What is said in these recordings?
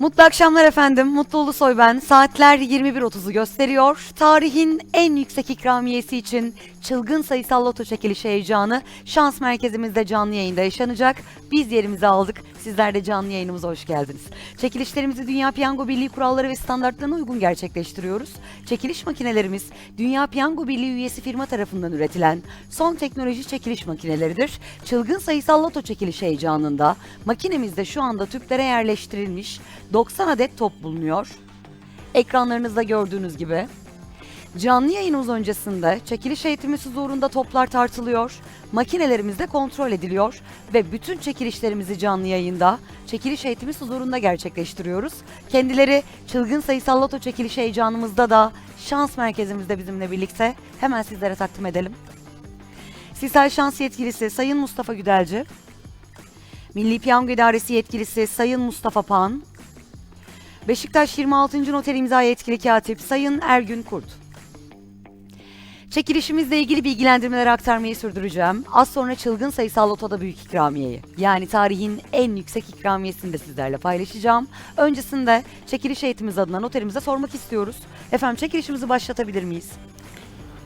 Mutlu akşamlar efendim. Mutlu Ulusoy ben. Saatler 21.30'u gösteriyor. Tarihin en yüksek ikramiyesi için çılgın sayısal loto çekilişi heyecanı şans merkezimizde canlı yayında yaşanacak. Biz yerimizi aldık. Sizler de canlı yayınımıza hoş geldiniz. Çekilişlerimizi Dünya Piyango Birliği kuralları ve standartlarına uygun gerçekleştiriyoruz. Çekiliş makinelerimiz Dünya Piyango Birliği üyesi firma tarafından üretilen son teknoloji çekiliş makineleridir. Çılgın sayısal loto çekilişi heyecanında makinemizde şu anda tüplere yerleştirilmiş 90 adet top bulunuyor. Ekranlarınızda gördüğünüz gibi. Canlı yayınımız öncesinde çekiliş eğitimi huzurunda toplar tartılıyor, makinelerimiz de kontrol ediliyor ve bütün çekilişlerimizi canlı yayında çekiliş eğitimi huzurunda gerçekleştiriyoruz. Kendileri çılgın sayısal loto çekiliş heyecanımızda da şans merkezimizde bizimle birlikte hemen sizlere takdim edelim. Sisal Şans Yetkilisi Sayın Mustafa Güdelci, Milli Piyango İdaresi Yetkilisi Sayın Mustafa Pan, Beşiktaş 26. Noter İmza Yetkili Katip Sayın Ergün Kurt. Çekilişimizle ilgili bilgilendirmeleri aktarmayı sürdüreceğim. Az sonra çılgın sayısal lotoda büyük ikramiyeyi yani tarihin en yüksek ikramiyesini de sizlerle paylaşacağım. Öncesinde çekiliş eğitimimiz adına noterimize sormak istiyoruz. Efendim çekilişimizi başlatabilir miyiz?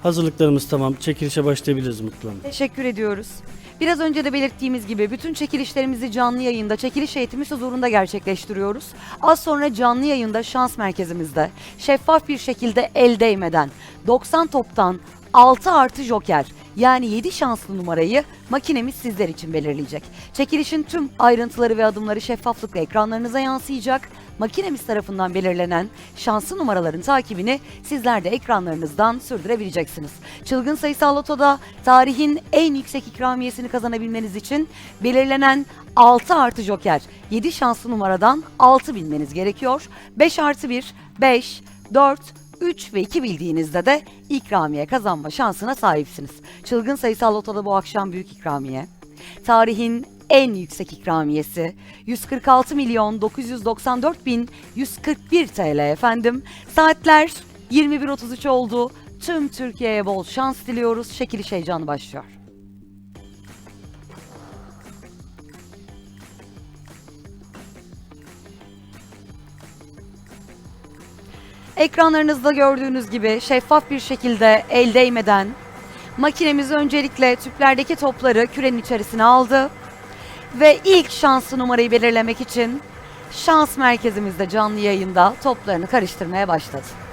Hazırlıklarımız tamam. Çekilişe başlayabiliriz Mutlu Hanım. Teşekkür ediyoruz. Biraz önce de belirttiğimiz gibi bütün çekilişlerimizi canlı yayında çekiliş eğitimi huzurunda gerçekleştiriyoruz. Az sonra canlı yayında şans merkezimizde şeffaf bir şekilde el değmeden 90 toptan 6 artı joker yani 7 şanslı numarayı makinemiz sizler için belirleyecek. Çekilişin tüm ayrıntıları ve adımları şeffaflıkla ekranlarınıza yansıyacak. Makinemiz tarafından belirlenen şanslı numaraların takibini sizler de ekranlarınızdan sürdürebileceksiniz. Çılgın sayısal lotoda tarihin en yüksek ikramiyesini kazanabilmeniz için belirlenen 6 artı joker 7 şanslı numaradan 6 bilmeniz gerekiyor. 5 artı 1, 5, 4, 3 ve 2 bildiğinizde de ikramiye kazanma şansına sahipsiniz. Çılgın sayısal lotoda bu akşam büyük ikramiye. Tarihin en yüksek ikramiyesi 146 milyon 994 bin 141 TL efendim. Saatler 21.33 oldu. Tüm Türkiye'ye bol şans diliyoruz. Çekiliş heyecanı başlıyor. Ekranlarınızda gördüğünüz gibi şeffaf bir şekilde el değmeden makinemiz öncelikle tüplerdeki topları kürenin içerisine aldı ve ilk şanslı numarayı belirlemek için şans merkezimizde canlı yayında toplarını karıştırmaya başladı.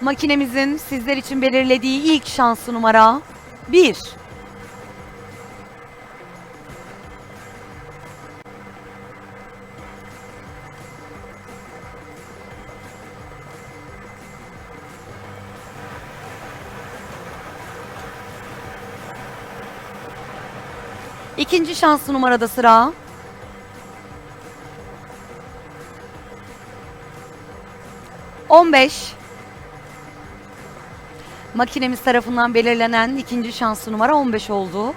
Makinemizin sizler için belirlediği ilk şanslı numara 1. İkinci şanslı numarada sıra. On beş. Makinemiz tarafından belirlenen ikinci şanslı numara 15 oldu.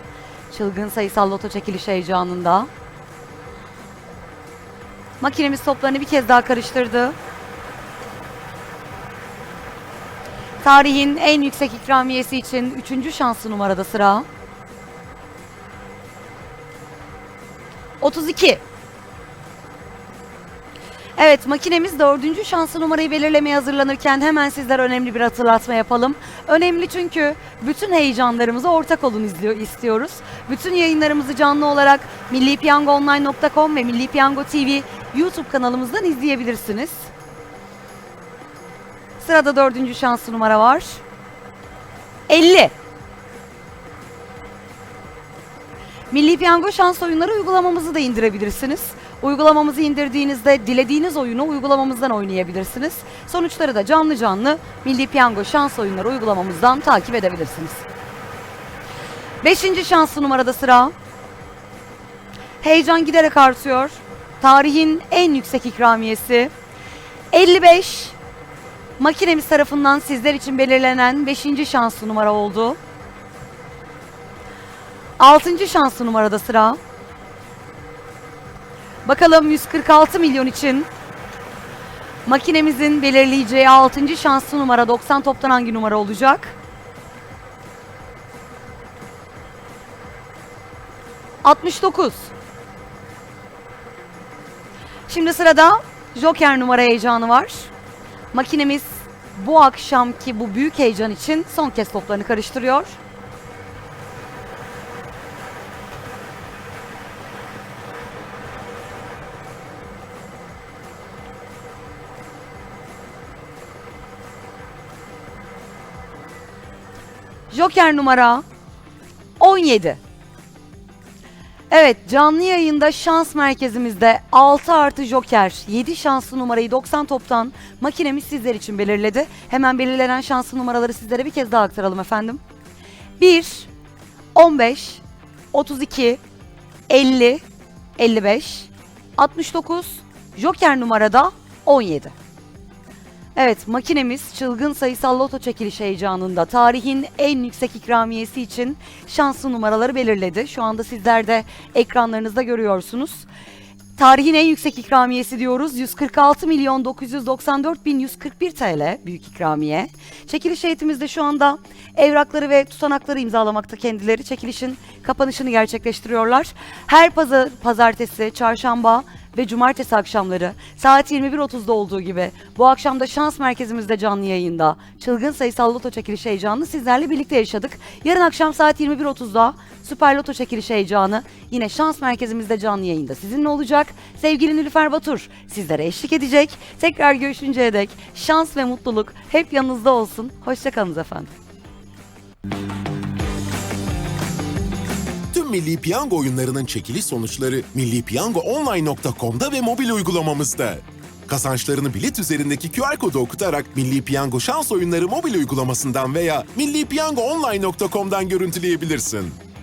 Çılgın sayısal loto çekiliş heyecanında. Makinemiz toplarını bir kez daha karıştırdı. Tarihin en yüksek ikramiyesi için üçüncü şanslı numarada sıra. 32. Evet makinemiz dördüncü şanslı numarayı belirlemeye hazırlanırken hemen sizler önemli bir hatırlatma yapalım. Önemli çünkü bütün heyecanlarımıza ortak olun izliyor, istiyoruz. Bütün yayınlarımızı canlı olarak millipiyangoonline.com ve Milli Piyango TV YouTube kanalımızdan izleyebilirsiniz. Sırada dördüncü şanslı numara var. 50. Milli Piyango şans oyunları uygulamamızı da indirebilirsiniz. Uygulamamızı indirdiğinizde dilediğiniz oyunu uygulamamızdan oynayabilirsiniz. Sonuçları da canlı canlı Milli Piyango şans oyunları uygulamamızdan takip edebilirsiniz. Beşinci şanslı numarada sıra. Heyecan giderek artıyor. Tarihin en yüksek ikramiyesi. 55. Makinemiz tarafından sizler için belirlenen 5. şanslı numara oldu. 6. şanslı numarada sıra. Bakalım 146 milyon için Makinemizin belirleyeceği 6. şanslı numara 90 toptan hangi numara olacak? ...69. Şimdi sırada Joker numara heyecanı var. Makinemiz bu akşamki bu büyük heyecan için son kez toplarını karıştırıyor. Joker numara 17. Evet canlı yayında şans merkezimizde 6 artı Joker 7 şanslı numarayı 90 toptan makinemiz sizler için belirledi. Hemen belirlenen şanslı numaraları sizlere bir kez daha aktaralım efendim. 1, 15, 32, 50, 55, 69, Joker numarada 17. Evet makinemiz çılgın sayısal loto çekiliş heyecanında tarihin en yüksek ikramiyesi için şanslı numaraları belirledi. Şu anda sizler de ekranlarınızda görüyorsunuz. Tarihin en yüksek ikramiyesi diyoruz. 146 milyon 994 bin 141 TL büyük ikramiye. Çekiliş heyetimizde şu anda evrakları ve tutanakları imzalamakta kendileri. Çekilişin kapanışını gerçekleştiriyorlar. Her pazar, pazartesi, çarşamba ve cumartesi akşamları saat 21.30'da olduğu gibi bu akşam da şans merkezimizde canlı yayında çılgın sayısal loto çekilişi heyecanını sizlerle birlikte yaşadık. Yarın akşam saat 21.30'da Süper Loto çekilişi heyecanı yine şans merkezimizde canlı yayında sizinle olacak. Sevgili Nilüfer Batur sizlere eşlik edecek. Tekrar görüşünceye dek şans ve mutluluk hep yanınızda olsun. Hoşçakalınız efendim. Tüm Milli Piyango oyunlarının çekiliş sonuçları millipiyangoonline.com'da ve mobil uygulamamızda. Kazançlarını bilet üzerindeki QR kodu okutarak Milli Piyango şans oyunları mobil uygulamasından veya millipiyangoonline.com'dan görüntüleyebilirsin.